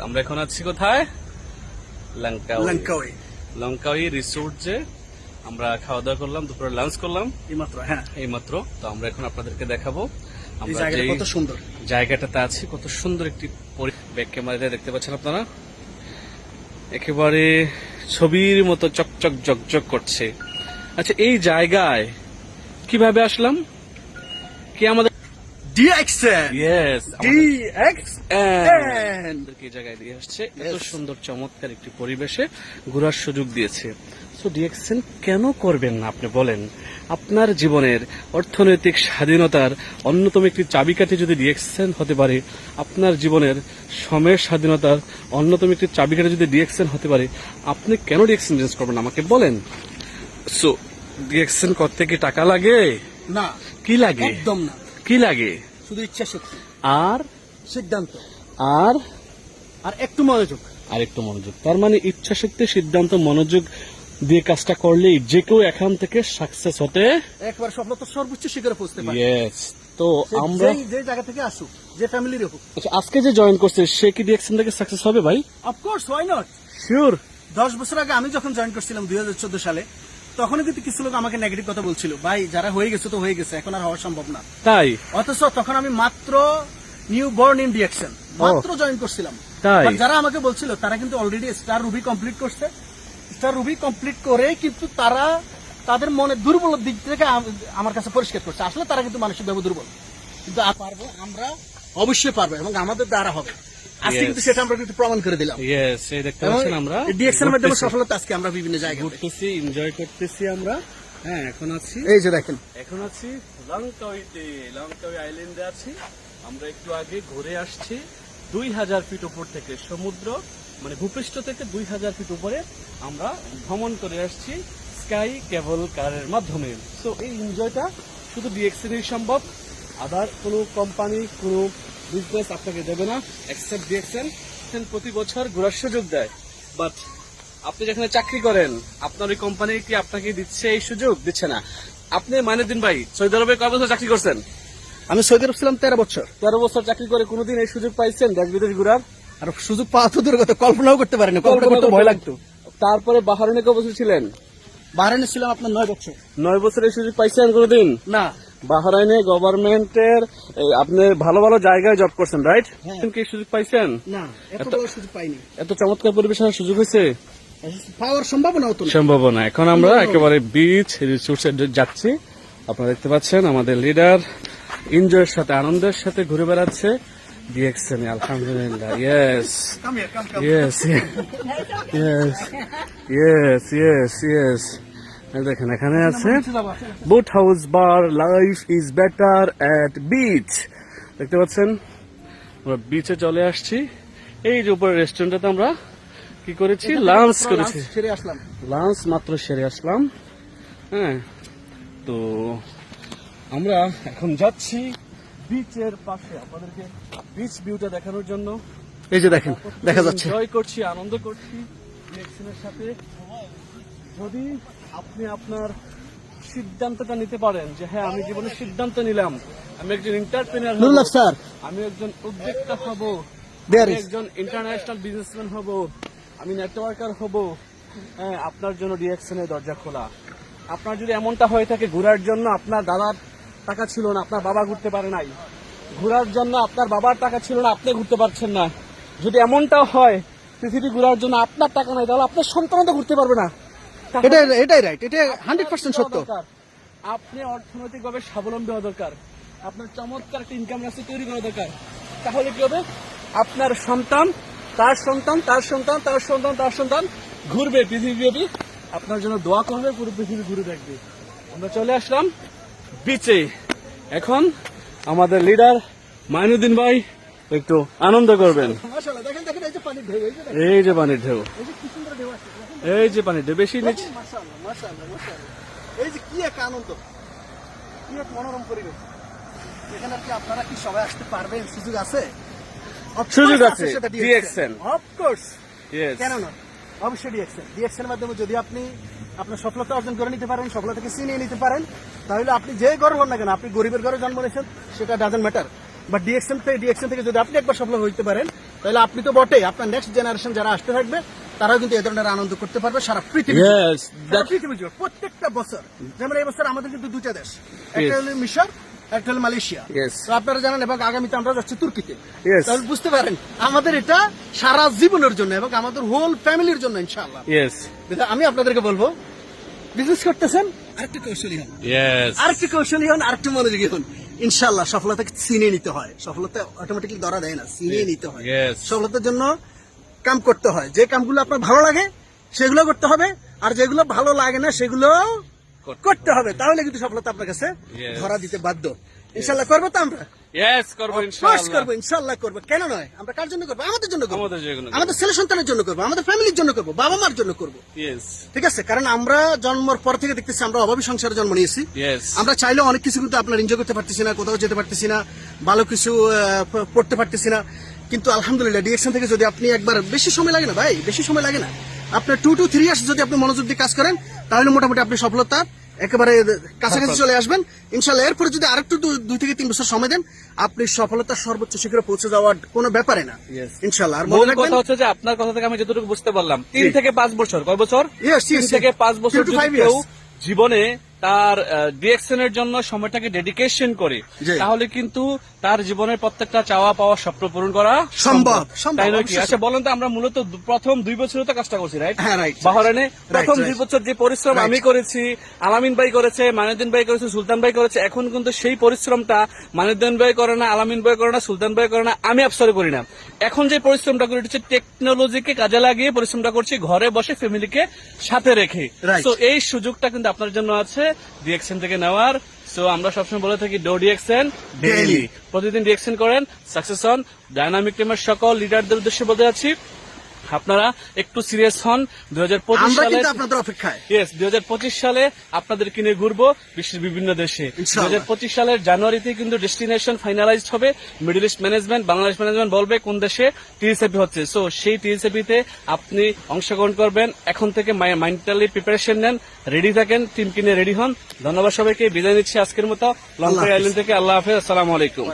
আমরা এখন আছি কোথায়? আমরা খাওয়া দাওয়া করলাম দুপুরে লাঞ্চ করলাম। এইমাত্র হ্যাঁ। এইমাত্র তো আমরা এখন আপনাদেরকে দেখাবো। আমরা কত সুন্দর। জায়গাটাতে আছি কত সুন্দর একটি ব্যাক ক্যামেরাতে দেখতে পাচ্ছেন আপনারা। একেবারে ছবির মতো চকচক জকজক করছে। আচ্ছা এই জায়গায় কীভাবে আসলাম? কি আমাদের ডিএক্সএন ইয়েস ডিএক্সএন এই জায়গায় দিয়ে আসছে। এত সুন্দর চমৎকার একটি পরিবেশে ঘোরার সুযোগ দিয়েছে। সো ডিএক্সেন কেন করবেন না আপনি বলেন? আপনার জীবনের অর্থনৈতিক স্বাধীনতার অন্যতম একটি চাবিকাঠি যদি ডিএক্সেন হতে পারে আপনার জীবনের সময়ের স্বাধীনতার অন্যতম একটি চাবিকাঠি যদি ডিএক্সেন হতে পারে আপনি কেন ডিএক্সেন চেঞ্জ করবেন আমাকে বলেন। সো ডিএক্সেন করতে কি টাকা লাগে? না। কি লাগে? একদম না। কি লাগে? শুধু ইচ্ছা শক্তি। আর? সিদ্ধান্ত। আর? আর একটু মনোযোগ। আর একটু মনোযোগ। তার মানে ইচ্ছা শক্তি সিদ্ধান্ত মনোযোগ দিয়ে কাজটা করলেই যে কেউ এখান থেকে সাকসেস হতে একবার স্বপ্ন তো সর্বোচ্চ শিখরে পৌঁছতে পারে। তো আমরা যে জায়গা থেকে আসুক যে ফ্যামিলির হোক। আচ্ছা, আজকে যে জয়েন করছে সে কি ডিএক্সন থেকে সাকসেস হবে ভাই? অফকোর্স ওয়াই নট শিওর দশ বছর আগে আমি যখন জয়েন করছিলাম দুই হাজার চোদ্দ সালে তখনই কিন্তু কিছু লোক আমাকে নেগেটিভ কথা বলছিল ভাই যারা হয়ে গেছে তো হয়ে গেছে এখন আর হওয়া সম্ভব না। তাই? অথচ তখন আমি মাত্র নিউ বর্ন ইন ডিএকশন মাত্র জয়েন করছিলাম। যারা আমাকে বলছিল তারা কিন্তু অলরেডি স্টার রুবি কমপ্লিট করছে। স্টার রুবি কমপ্লিট করে কিন্তু তারা তাদের মনে দুর্বল দিক থেকে আমার কাছে পরিষ্কার করছে। আসলে তারা কিন্তু মানসিকভাবে দুর্বল। কিন্তু পারব আমরা অবশ্যই পারব এবং আমাদের দ্বারা হবে। আজকে কিন্তু সেটা আমরা কিন্তু প্রমাণ করে দিলাম। ইয়েস এই দেখতে পাচ্ছেন আমরা? মাধ্যমে সফলতা আজকে আমরা বিভিন্ন জায়গায় ঘুরতেছি এনজয় করতেছি আমরা। হ্যাঁ এখন আছি। এই যে দেখেন। এখন আছি লঙ্কাউইতে লঙ্কাউই আইল্যান্ডে আছি। আমরা একটু আগে ঘুরে আসছি। দুই হাজার ফিট উপর থেকে সমুদ্র মানে ভূপৃষ্ঠ থেকে দুই হাজার ফিট উপরে আমরা ভ্রমণ করে আসছি স্কাই কেবল কারের মাধ্যমে। তো এই এনজয়টা শুধু ডিএক্সএনই সম্ভব। আদার কোনো কোম্পানি কোনো বিজনেস আপনাকে দেবে না এক্সেপ্ট ডিএক্সএন প্রতি বছর ঘোরার সুযোগ দেয়। বাট আপনি যেখানে চাকরি করেন আপনার ওই কোম্পানি কি আপনাকে দিচ্ছে এই সুযোগ? দিচ্ছে না। আপনি মাইনুদ্দিন ভাই সৌদি আরবে কয় বছর চাকরি করছেন? আমি সৌদি আরব ছিলাম তেরো বছর। তেরো বছর চাকরি করে কোনোদিন এই সুযোগ পাইছেন দেশ বিদেশ ঘুরার? আর সুযোগ পাওয়া তো দূর কথা কল্পনাও করতে পারেনি কল্পনা করতে ভয় লাগতো। তারপরে বাহারানে কয় বছর ছিলেন? বাহারাইনে ছিলাম আপনার নয় বছর। নয় বছরের সুযোগ পাইছেন কোনোদিন? না। বাহারাইনে গভর্নমেন্টের আপনি ভালো ভালো জায়গায় জব করছেন রাইট হ্যাঁ। কি সুযোগ পাইছেন? না এত সুযোগ পাইনি। এত চমৎকার পরিবেশনের সুযোগ হয়েছে? পাওয়ার সম্ভাবনা সম্ভাবনা। এখন আমরা একেবারে বিচ রিসোর্সে যাচ্ছি। আপনারা দেখতে পাচ্ছেন আমাদের লিডার এনজয়ের সাথে আনন্দের সাথে ঘুরে বেড়াচ্ছে ডিএক্সএন আলহামদুলিল্লাহ। Yes. Yes yes yes yes yes দেখেন এখানে আছে boat house bar life is better at beach দেখতে পাচ্ছেন? আমরা বিচে চলে আসছি। এই যে উপরে রেস্টুরেন্টটাতে আমরা কি করেছি? লাঞ্চ করেছি। লাঞ্চ সেরে আসলাম। লাঞ্চ মাত্র সেরে আসলাম। হ্যাঁ তো আমরা এখন যাচ্ছি বিচের পাশে আপনাদেরকে বিচ ভিউটা দেখানোর জন্য। এই যে দেখেন দেখা যাচ্ছে। এনজয় করছি আনন্দ করছি। সাথে যদি আপনি আপনার সিদ্ধান্তটা নিতে পারেন যে হ্যাঁ আমি জীবনে সিদ্ধান্ত নিলাম। আমি একজন এন্টারপ্রেনার স্যার। আমি একজন উদ্যোক্তা হব। একজন ইন্টারন্যাশনাল বিজনেসম্যান হব। আমি নেটওয়ার্কার হব। হ্যাঁ আপনার জন্য রিয়াকশনের দরজা খোলা। আপনার যদি এমনটা হয়ে থাকে ঘোরার জন্য আপনার দাদার টাকা ছিল না আপনার বাবা ঘুরতে পারে নাই। ঘোরার জন্য আপনার বাবার টাকা ছিল না আপনি ঘুরতে পারছেন না। যদি এমনটা হয় পৃথিবী ঘোরার জন্য আপনার টাকা নাই তাহলে আপনার সন্তানও তো ঘুরতে পারবে না। এটা এটাই রাইট এটা হান্ড্রেড পার্সেন্ট সত্য। আপনি অর্থনৈতিকভাবে স্বাবলম্বী হওয়া দরকার। আপনার চমৎকার একটা ইনকাম রাস্তা তৈরি করা দরকার। তাহলে কি হবে? আপনার সন্তান তার সন্তান তার সন্তান তার সন্তান তার সন্তান ঘুরবে পৃথিবীব্যাপী আপনার জন্য দোয়া করবে পুরো পৃথিবী ঘুরে দেখবে। আমরা চলে আসলাম বিচে এখন আমাদের লিডার মাইনুদ্দিন ভাই একটু আনন্দ করবেন। এই যে পানির ঢেউ এই যে ঢেউ বেশি নিচে। মাশাআল্লাহ মাশাআল্লাহ মাশাআল্লাহ। এই যে কি এক আনন্দ কি এক মনোরম পরিবেশ। এখানে কি আপনারা কি সবাই আসতে পারবেন? সুযোগ আছে? সুযোগ আছে, DXN অফকোর্স কেন না? অবশ্যই ডিএক্সএন ডিএক্সএন এর মাধ্যমে যদি আপনি আপনার সফলতা অর্জন করে নিতে পারেন সফলতাকে চিনিয়ে নিতে পারেন তাহলে আপনি যে ঘর হন না কেন আপনি গরিবের ঘরে জন্ম নিয়েছেন সেটা ডাজেন্ট ম্যাটার বা ডিএক্সএন থেকে ডিএক্সএন থেকে যদি আপনি একবার সফল হইতে পারেন তাহলে আপনি তো বটেই আপনার নেক্সট জেনারেশন যারা আসতে থাকবে তারাও কিন্তু এ ধরনের আনন্দ করতে পারবে সারা পৃথিবী পৃথিবী জুড়ে প্রত্যেকটা বছর। যেমন এই বছর আমাদের কিন্তু দুইটা দেশ একটা হলো মিশর একটা হলো মালয়েশিয়া। তো আপনারা জানেন এবং আগামীতে আমরা যাচ্ছি তুর্কিতে। তাহলে বুঝতে পারেন আমাদের এটা সারা জীবনের জন্য এবং আমাদের হোল ফ্যামিলির জন্য ইনশাআল্লাহ। আমি আপনাদেরকে বলব বিজনেস করতেছেন আরেকটু কৌশলী হন। আরেকটু কৌশলী হন আরেকটু মনোযোগী হন। ইনশাল্লাহ সফলতাকে চিনিয়ে নিতে হয়। সফলতা অটোমেটিকলি ধরা দেয় না চিনিয়ে নিতে হয়। সফলতার জন্য কাম করতে হয়। যে কামগুলো আপনার ভালো লাগে সেগুলো করতে হবে আর যেগুলো ভালো লাগে না সেগুলো করতে হবে। তাহলে কিন্তু সফলতা আপনার কাছে ধরা দিতে বাধ্য। ইনশাল্লাহ করব তো আমরা? করব Of course ইনশাআল্লাহ। করব ইনশাল্লাহ করব। কেন নয়? আমরা কার জন্য করব? আমাদের জন্য করব। আমাদের জন্য করব। আমাদের ছেলে সন্তানের জন্য করব। আমাদের ফ্যামিলির জন্য করব। বাবা মার জন্য করব। ঠিক আছে? কারণ আমরা জন্মর পর থেকে দেখতেছি আমরা অভাবী সংসারে জন্ম নিয়েছি। আমরা চাইলেও অনেক কিছু কিন্তু আপনার এনজয় করতে পারতেছি না কোথাও যেতে পারতেছি না ভালো কিছু পড়তে পারতেছি না। কিন্তু আলহামদুলিল্লাহ ডিরেকশন থেকে যদি আপনি একবার বেশি সময় লাগে না ভাই বেশি সময় লাগে না। আপনার টু টু থ্রি ইয়ার্স যদি আপনি মনোযোগ দিয়ে কাজ করেন তাহলে মোটামুটি আপনি সফলতা একেবারে কাছাকাছি চলে আসবেন। ইনশাল্লাহ এরপরে যদি আরেকটু দুই থেকে তিন বছর সময় দেন আপনি সফলতার সর্বোচ্চ শিখরে পৌঁছে যাওয়ার কোনো ব্যাপারে না। ইনশাল্লাহ আর মনে কথা হচ্ছে যে আপনার কথা থেকে আমি যতটুকু বুঝতে পারলাম তিন থেকে পাঁচ বছর কয় বছর? তিন থেকে পাঁচ বছর. জীবনে তার ডিএকশন এর জন্য সময়টাকে ডেডিকেশন করে। তাহলে কিন্তু তার জীবনের প্রত্যেকটা চাওয়া পাওয়া স্বপ্ন পূরণ করা সম্ভব, তাই নয় কি? আচ্ছা বলেন তো আমরা মূলত প্রথম দুই বছরে তো কাজটা করছি রাইট হ্যাঁ, বাহরানে প্রথম দুই বছর যে পরিশ্রম আমি করেছি আলামিন ভাই করেছে মানিউদ্দিন ভাই করেছে সুলতান ভাই করেছে এখন কিন্তু সেই পরিশ্রমটা মানিউদ্দিন ভাই করে না আলামিন ভাই করে না সুলতান ভাই করে না আমি আফসরে করি না। এখন যে পরিশ্রমটা করি হচ্ছে টেকনোলজিকে কাজে লাগিয়ে পরিশ্রমটা করছি ঘরে বসে ফ্যামিলিকে সাথে রেখে। তো এই সুযোগটা কিন্তু আপনার জন্য আছে। ডিএক্সএন থেকে নেওয়ার। সো আমরা সবসময় বলে থাকি ডো ডিএক্সেন ডেইলি প্রতিদিন ডিএক্সেন করেন সাকসেস হন। ডায়নামিক টিমের সকল লিডারদের উদ্দেশ্যে বলতে যাচ্ছি আপনারা একটু সিরিয়াস হন। দুই হাজার পঁচিশ সালে আপনাদের অপেক্ষায়। ইয়েস দুই হাজার পঁচিশ সালে আপনাদের কিনে ঘুরবো বিশ্বের বিভিন্ন দেশে। দুই হাজার পঁচিশ সালের জানুয়ারিতে কিন্তু ডেস্টিনেশন ফাইনালাইজড হবে। Middle East management Bangladesh management বলবে কোন দেশে টিএসএপি হচ্ছে। সো সেই টিএসএপিতে আপনি অংশগ্রহণ করবেন। এখন থেকে মাইন্টালি প্রিপারেশন নেন রেডি থাকেন টিম কিনে রেডি হন। ধন্যবাদ সবাইকে। বিদায় নিচ্ছি আজকের মতো। লঙ্কা আইল্যান্ড থেকে আল্লাহ হাফেজ। আসসালামু আলাইকুম।